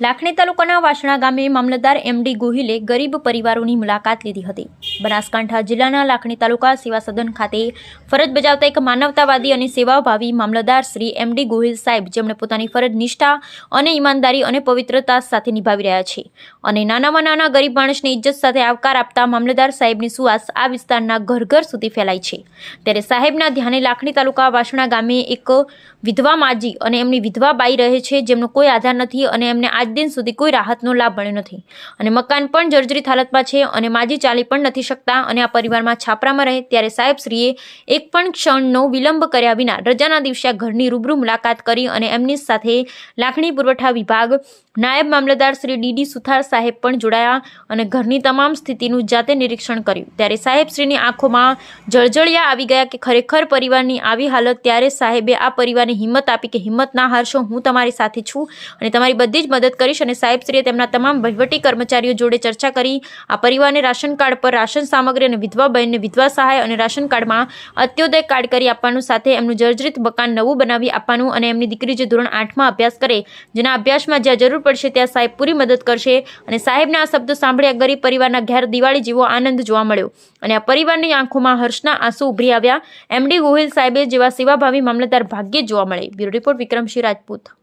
લાખણી તાલુકાના વાસણા ગામે મામલતદાર એમડી ગોહિલે ગરીબ પરિવારોની મુલાકાત લીધી હતી. બનાસકાંઠા જિલ્લાના લાખણી તાલુકા સેવા સદન ખાતે ફરજ બજાવતા એક માનવતાવાદી અને સેવાભાવી મામલતદાર શ્રી એમડી ગોહિલ સાહેબ જેમણે પોતાની ફરજ નિષ્ઠા અને ઈમાનદારી અને પવિત્રતા સાથે નિભાવી રહ્યા છે અને નાનામાં નાના ગરીબ માણસને ઇજ્જત સાથે આવકાર આપતા મામલતદાર સાહેબની સુવાસ આ વિસ્તારના ઘર ઘર સુધી ફેલાય છે. ત્યારે સાહેબના ધ્યાને લાખણી તાલુકા વાસણા ગામે એક વિધવા માજી અને એમની વિધવા બાઈ રહે છે જેમનો કોઈ આધાર નથી અને એમને આજ દિન સુધી કોઈ રાહતનો લાભ મળ્યો નથી. અને મકાન પણ જર્જરિત હાલતમાં છે અને માજી ચાલી પણ નથી શકતા અને આ પરિવારમાં છાપરામાં રહે ત્યારે સાહેબશ્રીએ એક પણ ક્ષણનો વિલંબ કર્યા વિના રજાના દિવસે ઘરની રૂબરૂ મુલાકાત કરી અને એમની સાથે લાખણી પુરવઠા વિભાગ નાયબ મામલતદાર શ્રી ડીડી સુથાર સાહેબ પણ જોડાયા અને ઘરની તમામ સ્થિતિનું જાતે નિરીક્ષણ કર્યું. ત્યારે સાહેબશ્રીની આંખોમાં જળજળિયા આવી ગયા કે ખરેખર પરિવારની આવી હાલત ત્યારે સાહેબે આ પરિવારને હિંમત આપી કે હિંમત ના હારશો હું તમારી સાથે છું અને તમારી બધી જ મદદ કરીશ અને સાહેબશ્રીએ તેમના તમામ વહીવટી કર્મચારીઓ જોડે ચર્ચા કરી. આ પરિવારને રાશન કાર્ડ પર રાશન સામગ્રી અને વિધવા બહેનને વિધવા સહાય અને રાશન કાર્ડમાં અત્યોદય કાર્ડ કરી આપવાનું સાથે એમનું જર્જરિત મકાન નવું બનાવી આપવાનું અને એમની દીકરી જે ધોરણ આઠમાં અભ્યાસ કરે, જેના અભ્યાસમાં જ્યાં જરૂર પડશે ત્યાં સાહેબ પૂરી મદદ કરશે. અને સાહેબના આ શબ્દો સાંભળ્યા ગરીબ પરિવારના ઘેર દિવાળી જેવો આનંદ જોવા મળ્યો. અને આ પરિવારની આંખોમાં હર્ષના આંસુ ઉભરી આવ્યા. એમડી ગોહિલ સાહેબે જેવા સેવાભાવી મામલતદાર ભાગ્યે જોવા મળે. Bureau report Vikramsinh Rajput.